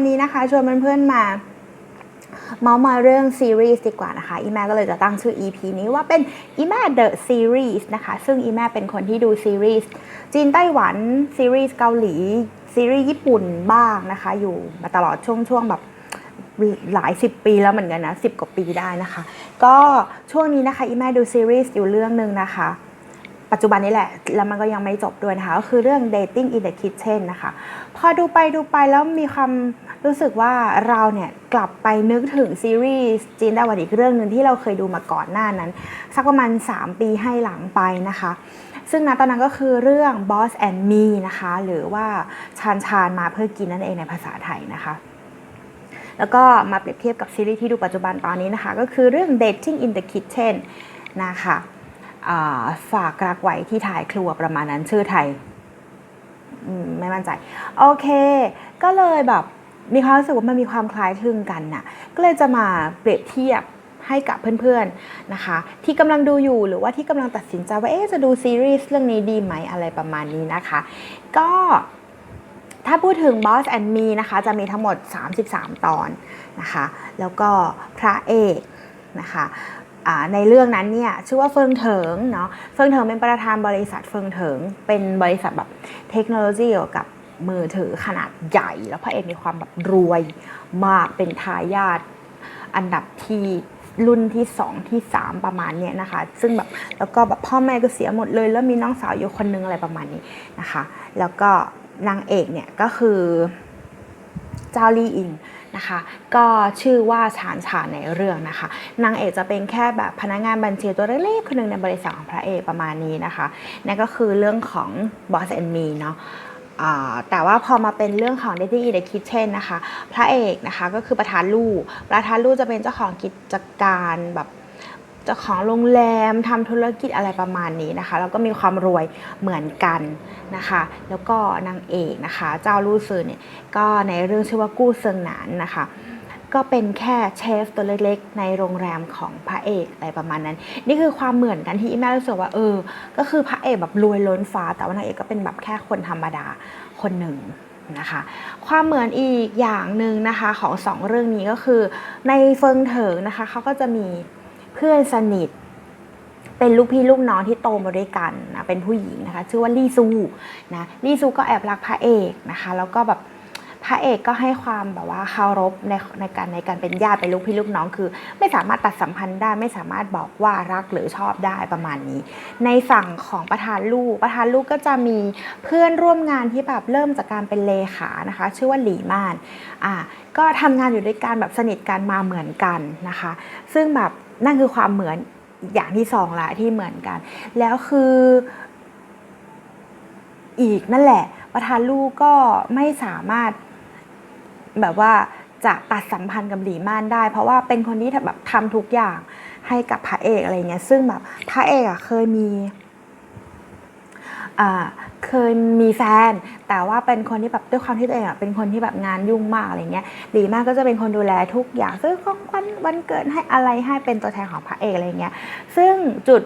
วันนี้นะคะชวนเพื่อนๆมาเมาส์มาเรื่องซีรีส์ดีกว่านะคะ อีแม่ก็เลยจะตั้งชื่อ EP นี้ว่าเป็นอีแม่ The Series นะคะ ซึ่งอีแม่เป็นคนที่ดูซีรีส์จีนไต้หวันซีรีส์เกาหลี ซีรีส์ญี่ปุ่นบ้างนะคะ อยู่มาตลอดช่วงช่วงแบบหลายสิบปีแล้วเหมือนกันนะสิบกว่าปีได้นะคะ ก็ช่วงนี้นะคะอีแม่ดูซีรีส์อยู่เรื่องหนึ่งนะคะ ปัจจุบันนี้แหละ แล้วมันก็ยังไม่จบด้วยนะคะก็คือเรื่อง dating in the kitchen นะคะ พอดูไปดูไปแล้วมีความรู้สึกว่าเราเนี่ยกลับไปนึกถึงซีรีส์จีนไต้หวันอีกเรื่องหนึ่งที่เราเคยดูมาก่อนหน้านั้น สักประมาณ 3 ปีให้หลังไปนะคะ ซึ่งณตอนนั้นก็คือเรื่อง Boss and Me นะคะ หรือว่าชานชานมาเพื่อกินนั่นเองในภาษาไทยนะคะแล้วก็มาเปรียบเทียบกับซีรีส์ที่ดูปัจจุบันตอนนี้นะคะ ก็คือเรื่อง Dating in the Kitchen นะคะ ฝากรักไว้ที่ถ่ายครัวประมาณนั้นชื่อไทยมไม่มั่นใจ โอเค ก็เลยแบบมีความรู้สึกว่ามันมีความคล้ายคลึงกันน่ะ ก็เลยจะมาเปรียบเทียบให้กับเพื่อนๆนะคะ ที่กำลังดูอยู่หรือว่าที่กำลังตัดสินใจว่าเอ๊จะดูซีรีส์เรื่องนี้ดีไหมอะไรประมาณนี้นะคะ ก็ถ้าพูดถึง Boss and Me นะคะ จะมีทั้งหมด 33 ตอนนะคะ แล้วก็พระเอกนะคะ ในเรื่องนั้นเนี่ยชื่อว่าเฟิงเถิงเนาะเฟิงเถิงเป็นประธานบริษัทเฟิงเถิง เป็นบริษัทแบบเทคโนโลยีเกี่ยวกับมือถือขนาดใหญ่ แล้วพระเอกมีความแบบรวยมากเป็นทายาทอันดับที่รุ่นที่ 2 ที่ 3 ประมาณเนี้ยนะคะ ซึ่งแบบแล้วก็แบบพ่อแม่ก็เสียหมดเลย แล้วมีน้องสาวอยู่คนนึงอะไรประมาณนี้นะคะ แล้วก็นางเอกเนี่ยก็คือเจ้าลี่อิง นะคะ ก็ชื่อว่าชานชานในเรื่องนะคะ นางเอกจะเป็นแค่แบบพนักงานบัญชีตัวเล็กๆคนหนึ่งในบริษัทของพระเอกประมาณนี้นะคะนั่นก็คือเรื่องของ Boss and Me เนาะแต่ว่าพอมาเป็นเรื่องของ Dating in the Kitchen นะคะ พระเอกนะคะก็คือประธานลู่ประธานลู่จะเป็นเจ้าของกิจการแบบ เจ้าของโรงแรมทำธุรกิจอะไรประมาณนี้นะคะ แล้วก็มีความรวยเหมือนกันนะคะ แล้วก็นางเอกนะคะ เจ้าลู่ซือเนี่ยก็ในเรื่องชื่อว่ากู้เซิงหนานนะคะก็เป็นแค่เชฟตัวเล็กๆ ในโรงแรมของพระเอกอะไรประมาณนั้น นี่คือความเหมือนกันที่แม่รู้สึกว่าเออ ก็คือพระเอกแบบรวยล้นฟ้า แต่ว่านางเอกก็เป็นแบบแค่คนธรรมดาคนหนึ่งนะคะ ความเหมือนอีกอย่างหนึ่งนะคะของสองเรื่องนี้ก็คือในเฟิงเถิงนะคะเขาก็จะมี พื่อนสนิท เป็นลูกพี่ลูกน้องที่โตมาด้วยกันนะเป็นผู้หญิงนะคะ ชื่อว่าลี่ซูนะลี่ซูก็แอบรักพระเอกนะคะ แล้วก็แบบพระเอกก็ให้ความแบบว่าเคารพในในการในการเป็นญาติเป็นลูกพี่ลูกน้องคือ ไม่สามารถตัดสัมพันธ์ได้ไม่สามารถบอกว่ารักหรือชอบได้ประมาณนี้ ในฝั่งของประธานลูกประธานลูกก็จะมีเพื่อนร่วมงานที่แบบเริ่มจากการเป็นเลขานะคะ ชื่อว่าหลีม่านอ่าก็ทำงานอยู่ด้วยกันแบบสนิทกันมาเหมือนกันนะคะ ซึ่งแบบ นั่นคือความเหมือนอย่างที่สองละที่เหมือนกัน แล้วคืออีกนั่นแหละ ประธานลูกก็ไม่สามารถแบบว่าจะตัดสัมพันธ์กับหลีม่านได้ เพราะว่าเป็นคนที่แบบทำทุกอย่างให้กับพระเอกอะไรเงี้ยซึ่งแบบพระเอกอะเคยมีอ่า เคยมีแฟน แต่ว่าเป็นคนที่แบบด้วยความที่ตัวเองอะเป็นคนที่แบบงานยุ่งมากอะไรเงี้ยหลีมานก็จะเป็นคนดูแลทุกอย่างซื้อของขวัญวันเกิดให้อะไรให้เป็นตัวแทนของพระเอกอะไรเงี้ยซึ่งจุด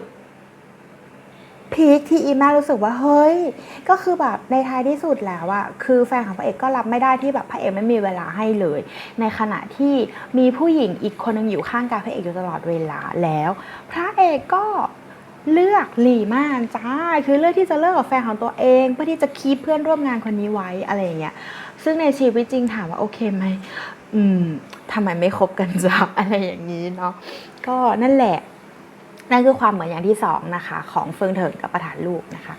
พีคที่อีแม่รู้สึกว่าเฮ้ย ก็คือแบบในท้ายที่สุดแล้วอะคือแฟนของพระเอกก็รับไม่ได้ที่แบบพระเอกไม่มีเวลาให้เลย ในขณะที่มีผู้หญิงอีกคนหนึงอยู่ข้างกายพระเอกอยู่ตลอดเวลาแล้ว พระเอกก็ เลือกหลีม่านจ้า คือเลือกที่จะเลิกกับแฟนของตัวเอง เพื่อที่จะคีปเพื่อนร่วมงานคนนี้ไว้อะไรอย่างเงี้ย ซึ่งในชีวิตจริงถามว่าโอเคไหม อืมทำไมไม่คบกันจ้าอะไรอย่างนี้เนาะ ก็นั่นแหละ นั่นคือความเหมือนอย่างที่สองนะคะ ของเฟิงเถิงกับประธานลูกนะคะ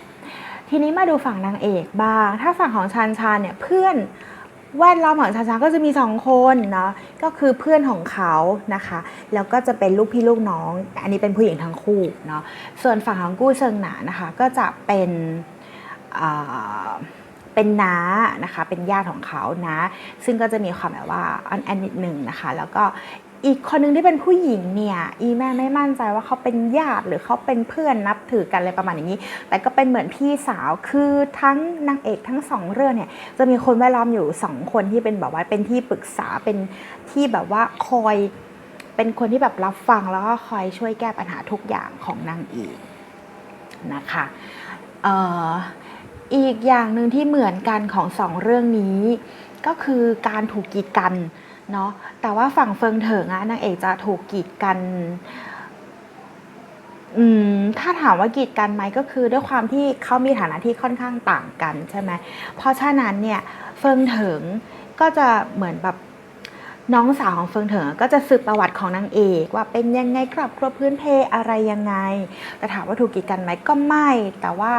ทีนี้มาดูฝั่งนางเอกบ้าง ถ้าฝั่งของชันชานเนี่ยเพื่อน แวดล้อมของชาชาก็จะมีสองคนเนาะก็คือเพื่อนของเขานะคะ แล้วก็จะเป็นลูกพี่ลูกน้อง อันนี้เป็นผู้หญิงทั้งคู่เนาะส่วนฝั่งของกู้เชิงหนานะคะก็จะเป็นเป็นน้านะคะ เป็นญาติของเขานะ ซึ่งก็จะมีความแบบว่าอันแอนนิดหนึ่งนะคะ แล้วก็ อีกคนหนึงที่เป็นผู้หญิงเนี่ยอีแม่ไม่มั่นใจว่าเขาเป็นญาติหรือเขาเป็นเพื่อนนับถือกันอะไรประมาณอย่างนี้ แต่ก็เป็นเหมือนพี่สาวคือทั้งนางเอกทั้งสองเรื่องเนี่ยจะมีคนแวดล้อมอยู่สองคนที่เป็นแบบว่าเป็นที่ปรึกษาเป็นที่แบบว่าคอยเป็นคนที่แบบรับฟังแล้วก็คอยช่วยแก้ปัญหาทุกอย่างของนางเอกนะคะเอ่ออีกอย่างหนึ่งที่เหมือนกันของสองเรื่องนี้ ก็คือการถูกกีดกัน เนาะแต่ว่าฝั่งเฟิงเถิงอะนางเอกจะถูกกีดกันอืมถ้าถามว่ากีดกันไหมก็คือด้วยความที่เขามีฐานะที่ค่อนข้างต่างกันใช่ไหมเพราะฉะนั้นเนี่ยเฟิงเถิงก็จะเหมือนแบบน้องสาวของเฟิงเถิงก็จะสืบประวัติของนางเอกว่าเป็นยังไงครอบครัวพื้นเพอะไรยังไงแต่ถามว่าถูกกีดกันไหมก็ไม่ แต่ว่า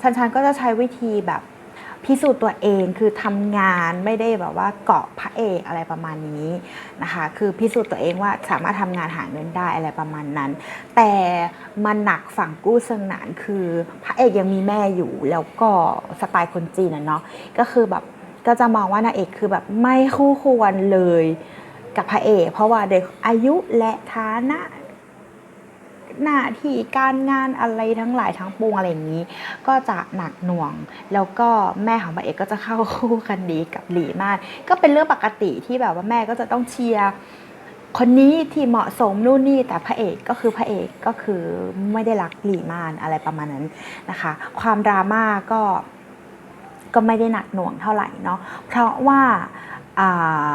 ชันชันก็จะใช้วิธีแบบ พิสูจน์ตัวเองคือทำงานไม่ได้แบบว่าเกาะพระเอกอะไรประมาณนี้นะคะ คือพิสูจน์ตัวเองว่าสามารถทำงานหาเงินได้อะไรประมาณนั้น แต่มันหนักฝั่งกู้เซิงหนานคือพระเอกยังมีแม่อยู่แล้วก็สไตล์คนจีนนะเนาะก็คือแบบก็จะมองว่านางเอกคือแบบไม่คู่ควรเลยกับพระเอก เพราะว่าเด็กอายุและฐานะ หน้าที่การงานอะไรทั้งหลายทั้งปวงอะไรอย่างนี้ ก็จะหนักหน่วง แล้วก็แม่ของพระเอกก็จะเข้าคู่กันดีกับหลีมานก็เป็นเรื่องปกติที่แบบว่าแม่ก็จะต้องเชียร์คนนี้ที่เหมาะสมนู่นนี่แต่พระเอกก็คือพระเอกก็คือไม่ได้รักหลีมานอะไรประมาณนั้นนะคะ ความดราม่าก็ก็ไม่ได้หนักหน่วงเท่าไหร่เนาะเพราะว่าอ่า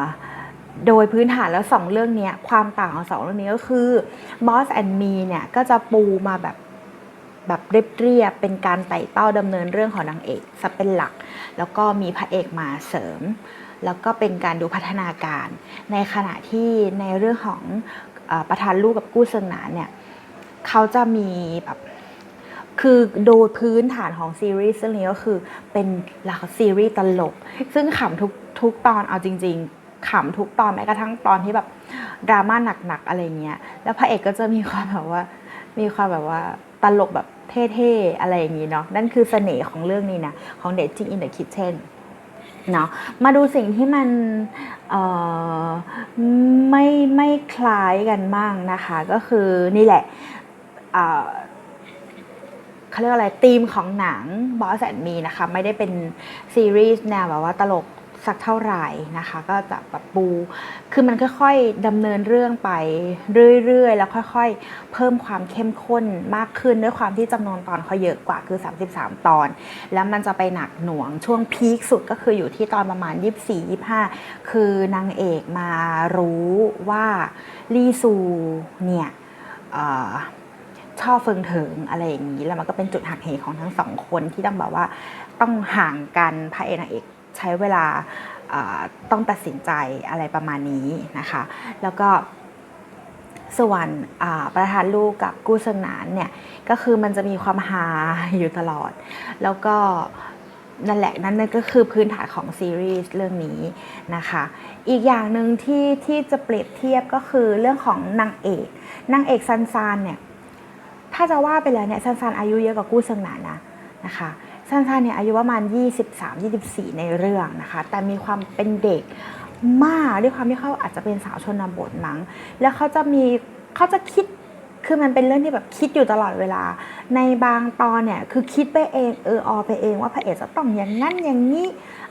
โดยพื้นฐานแล้วสองเรื่องนี้ความต่างของสองเรื่องนี้ก็คือ Boss and Me เนี่ยก็จะปูมาแบบแบบเรียบๆเป็นการไต่เต้าดำเนินเรื่องของนางเอกซะเป็นหลัก แล้วก็มีพระเอกมาเสริม แล้วก็เป็นการดูพัฒนาการ ในขณะที่ในเรื่องของออประธานลูกกับกู้เซิงหนานเนี่ยเขาจะมีแบบคือโดยพื้นฐานของซีรีส์เรื่องนี้ก็คือเป็นละครซีรีส์ตลก ซึ่งขำทุกทุกตอนเอาจริง ๆ ขำทุกตอนแม้กระทั่งตอนที่แบบดราม่าหนักๆอะไรเงี้ย แล้วพระเอกก็จะมีความแบบว่า มีความแบบว่าตลกแบบเท่ๆอะไรอย่างนี้เนาะนั่นคือเสน่ห์ของเรื่องนี้นะของ Dating in the Kitchen เนาะมาดูสิ่งที่มันเอ่อไม่ไม่คล้ายกันมากนะคะ ก็คือนี่แหละเอ่อเขาเรียกอะไรธีมของหนัง Boss and Me นะคะ ไม่ได้เป็นซีรีส์แนวแบบว่าตลก สักเท่าไหร่นะคะ ก็จะแบบปู คือมันค่อยๆดำเนินเรื่องไปเรื่อยๆ แล้วค่อยๆ เพิ่มความเข้มข้นมากขึ้นด้วยความที่จำนวนตอนเขาเยอะกว่าคือ 33 ตอน แล้วมันจะไปหนักหน่วงช่วงพีคสุดก็คืออยู่ที่ตอนประมาณ 24-25 คือนางเอกมารู้ว่าลี่ซูเนี่ยอชอบเฟิงเถิงอะไรอย่างนี้ แล้วมันก็เป็นจุดหักเหของทั้งสองคนที่ต้องแบบว่าต้องห่างกันพระเอกนางเอก ใช้เวลาต้องตัดสินใจอะไรประมาณนี้นะคะ แล้วก็ส่วนอ่าประธานลูกกับกู้เซิงหนานเนี่ยก็คือมันจะมีความฮาอยู่ตลอด แล้วก็นั่นแหละนั่นนั่นก็คือพื้นฐานของซีรีส์เรื่องนี้นะคะ อีกอย่างหนึ่งที่ที่จะเปรียบเทียบก็คือเรื่องของนางเอกนางเอกซันซานเนี่ยถ้าจะว่าไปแล้วเนี่ยซันซานอายุเยอะกว่ากู้เซิงหนานนะนะคะ ซันซานเนี่ยอายุประมาณ 23-24 ในเรื่องนะคะ แต่มีความเป็นเด็กมากด้วยความที่เขาอาจจะเป็นสาวชนบทมั้งแล้วเขาจะมีเขาจะคิดคือมันเป็นเรื่องที่แบบคิดอยู่ตลอดเวลา ในบางตอนเนี่ยคือคิดไปเองเอออไปเองว่าพระเอกจะต้องอย่างนั้นอย่างนี้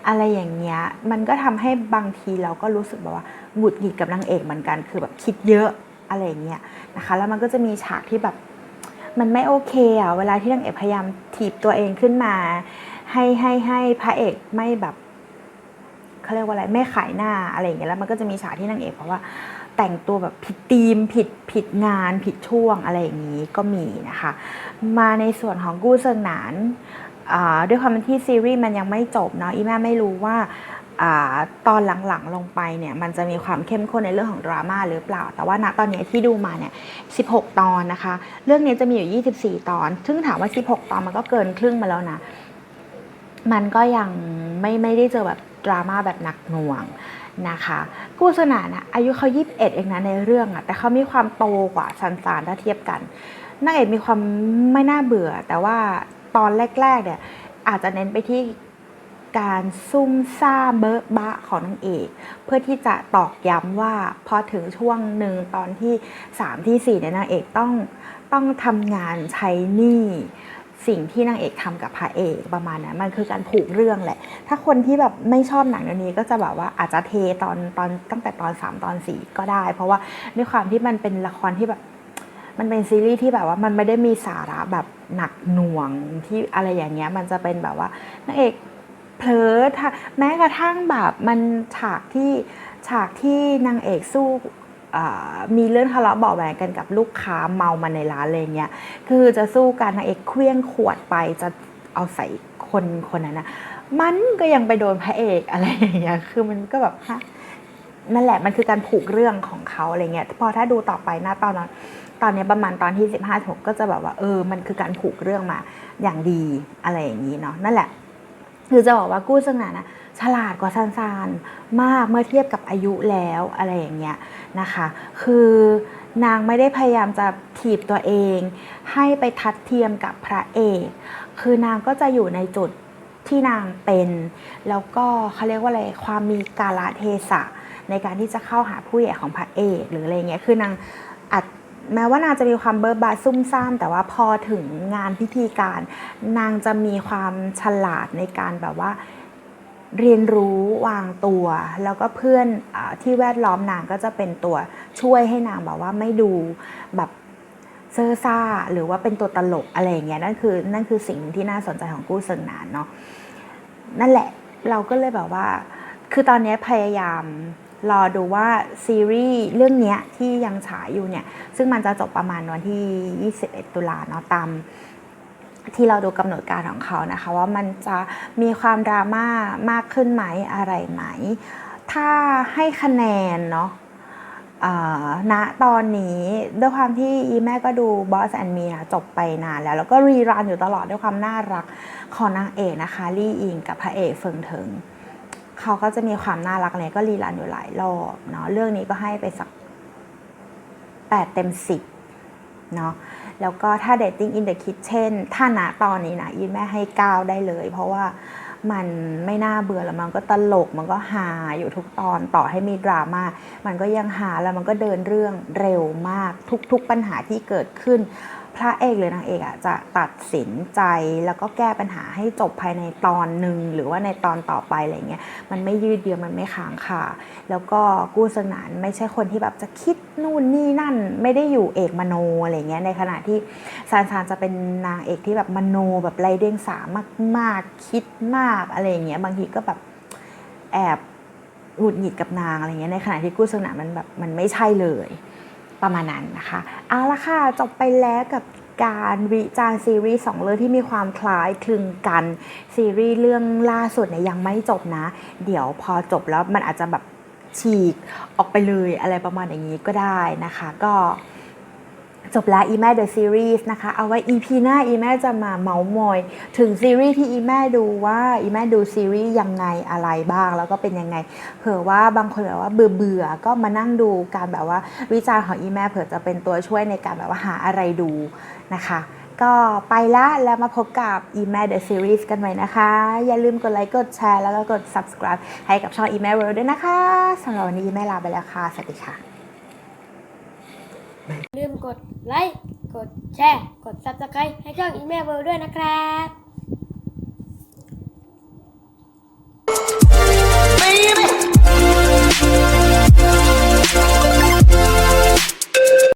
อะไรอย่างเงี้ยมันก็ทำให้บางทีเราก็รู้สึกแบบว่าหงุดหงิดกับนางเอกเหมือนกัน คือแบบคิดเยอะอะไรเงี้ยนะคะ แล้วมันก็จะมีฉากที่แบบ มันไม่โอเคอะเวลาที่นางเอกพยายามถีบตัวเองขึ้นมา ให้ให้ให้พระเอกไม่แบบเขาเรียกว่าอะไรไม่ขายหน้าอะไรอย่างเงี้ยแล้วมันก็จะมีฉากที่นางเอกเพราะว่าแต่งตัวแบบผิดธีมผิดผิดงานผิดช่วงอะไรอย่างนี้ก็มีนะคะ มาในส่วนของกู้เซิงหนานด้วยความที่ซีรีส์มันยังไม่จบเนาะอีแม่ไม่รู้ว่า ตอนหลังๆลงไปเนี่ยมันจะมีความเข้มข้นในเรื่องของดราม่าหรือเปล่า แต่ว่าณตอนนี้ที่ดูมาเนี่ย 16 ตอนนะคะ เรื่องนี้จะมีอยู่ 24 ตอน ซึ่งถามว่า 16 ตอนมันก็เกินครึ่งมาแล้วนะ มันก็ยังไม่ไม่ได้เจอแบบดราม่าแบบหนักหน่วงนะคะกู้สนานะอายุเขา 21 เองนะในเรื่องอะแต่เขามีความโตกว่าซันซานถ้าเทียบกันนางเอกมีความไม่น่าเบื่อ แต่ว่าตอนแรกๆเนี่ยอาจจะเน้นไปที่ การซุ่มซ่ามเบอะบะของนางเอก เพื่อที่จะตอกย้ำว่าพอถึงช่วงหนึ่งตอนที่ 3 ที่ 4 เนี่ยนางเอกต้องต้องทำงานใช้หนี้สิ่งที่นางเอกทำกับพระเอกประมาณนั้นมันคือการผูกเรื่องแหละ ถ้าคนที่แบบไม่ชอบหนังเรื่องนี้ก็จะแบบว่าอาจจะเทตอนตอนตั้งแต่ตอน 3 ตอน 4 ก็ได้ เพราะว่าด้วยความที่มันเป็นละครที่แบบ มันเป็นซีรีส์ที่แบบว่ามันไม่ได้มีสาระแบบหนักหน่วงที่อะไรอย่างเงี้ยมันจะเป็นแบบว่านางเอก เผลอถ้าแม้กระทั่งแบบมันฉากที่ฉากที่นางเอกสู้มีเรื่องทะเลาะเบาะแหวงกันกับลูกค้าเมามาในร้านอะไรเงี้ย คือจะสู้กันนางเอกเคลี้ยงขวดไปจะเอาใส่คนคนนั้นนะมันก็ยังไปโดนพระเอกอะไรอย่างเงี้ย คือมันก็แบบฮะนั่นแหละมันคือการผูกเรื่องของเขาอะไรเงี้ย พอถ้าดูต่อไปนะตอนนั้นตอนนี้ประมาณตอนที่สิบห้าถกก็จะแบบว่าเออ มันคือการผูกเรื่องมาอย่างดีอะไรอย่างนี้เนาะ นั่นแหละ คือจะบอกว่ากู้ซึ่านะฉลาดกว่าซันซานมากเมื่อเทียบกับอายุแล้วอะไรอย่างเงี้ยนะคะ คือนางไม่ได้พยายามจะถีบตัวเอง ให้ไปทัดเทียมกับพระเอก คือนางก็จะอยู่ในจุดที่นางเป็น แล้วก็เขาเรียกว่าอะไรความมีกาลเทศะ ในการที่จะเข้าหาผู้ใหญ่ของพระเอกหรืออะไรเงี้ยคือนาง แม้ว่านางจะมีความเบิร์บาซุ่มซ่าม แต่ว่าพอถึงงานพิธีการ นางจะมีความฉลาดในการแบบว่าเรียนรู้วางตัว แล้วก็เพื่อนอที่แวดล้อมนางก็จะเป็นตัวช่วยให้นางแบบว่าไม่ดูแบบเซอร์ซ่าหรือว่าเป็นตัวตลกอะไรอย่างเงี้ยนั่นคือนั่นคือสิ่งที่น่าสนใจของกู้เซิงนานเนาะนั่นแหละเราก็เลยแบบว่า คือตอนนี้พยายาม รอดูว่าซีรีส์เรื่องนี้ที่ยังฉายอยู่เนี่ย ซึ่งมันจะจบประมาณวันที่ 21 ตุลาเนาะตามที่เราดูกำหนดการของเขานะคะ ว่ามันจะมีความดราม่ามากขึ้นไหมอะไรไหม ถ้าให้คะแนนเนาะณตอนนี้ด้วยความที่อีแม่ก็ดู Boss and Me นะจบไปนานแล้ว แล้วก็รีรันอยู่ตลอดด้วยความน่ารักของนางเอกนะคะ ลี่อิงกับพระเอกเฟิงเถิง เขาก็จะมีความน่ารักเนี่ยก็รีรันอยู่หลายรอบเนาะเรื่องนี้ก็ให้ไปสัก 8 เต็ม 10เนาะแล้วก็ถ้า Dating in the Kitchen ถ้าณตอนนี้นะยีแม่ให้ 9 ได้เลย เพราะว่ามันไม่น่าเบื่อแล้วมันก็ตลกมันก็ฮาอยู่ทุกตอนต่อให้มีดราม่ามันก็ยังหาแล้วมันก็เดินเรื่องเร็วมากทุกๆปัญหาที่เกิดขึ้น พระเอกหรือนางเอกอะจะตัดสินใจแล้วก็แก้ปัญหาให้จบภายในตอนหนึ่งหรือว่าในตอนต่อไปอะไรเงี้ยมันไม่ยืดเยื้อมันไม่ค้างคาแล้วก็กู้สนานไม่ใช่คนที่แบบจะคิดนู่นนี่นั่นไม่ได้อยู่เอกมโนอะไรเงี้ยในขณะที่ซานซานจะเป็นนางเอกที่แบบมโนแบบไรเดียงสามากๆคิดมากอะไรเงี้ยบางทีก็แบบแอบหงุดหงิดกับนางอะไรเงี้ยในขณะที่กู้สนานมันแบบมันไม่ใช่เลย ประมาณนั้นนะคะเอาละค่ะ จบไปแล้วกับการวิจารณ์ซีรีส์สองเรื่องที่มีความคล้ายคลึงกัน ซีรีส์เรื่องล่าสุดเนี่ยยังไม่จบนะ เดี๋ยวพอจบแล้วมันอาจจะแบบฉีกออกไปเลยอะไรประมาณอย่างนี้ก็ได้นะคะ ก็ จบแล้วอีแม่เดอะซีรีส์นะคะ เอาไว้ EP หน้าอีแม่จะมาเมาส์มอย ถึงซีรีส์ที่อีแม่ดูว่าอีแม่ดูซีรีส์ยังไงอะไรบ้าง แล้วก็เป็นยังไง เผื่อว่าบางคนแบบว่าเบื่อเบื่อก็มานั่งดูการแบบว่าวิจารณ์ของอีแม่เผื่อจะเป็นตัวช่วยในการแบบว่าหาอะไรดูนะคะ ก็ไปละแล้วมาพบกับอีแม่ The Series กันใหม่นะคะ อย่าลืมกดไลค์กดแชร์แล้วก็กด subscribe ให้กับช่องอีแม่ World ด้วยนะคะสำหรับวันนี้อีแม่ลาไปแล้วค่ะสวัสดีค่ะ ลืมกดไลค์ กดแชร์ กดซับสไคร b e ให้ช่องอีเมลเบอร์ด้วยนะครับ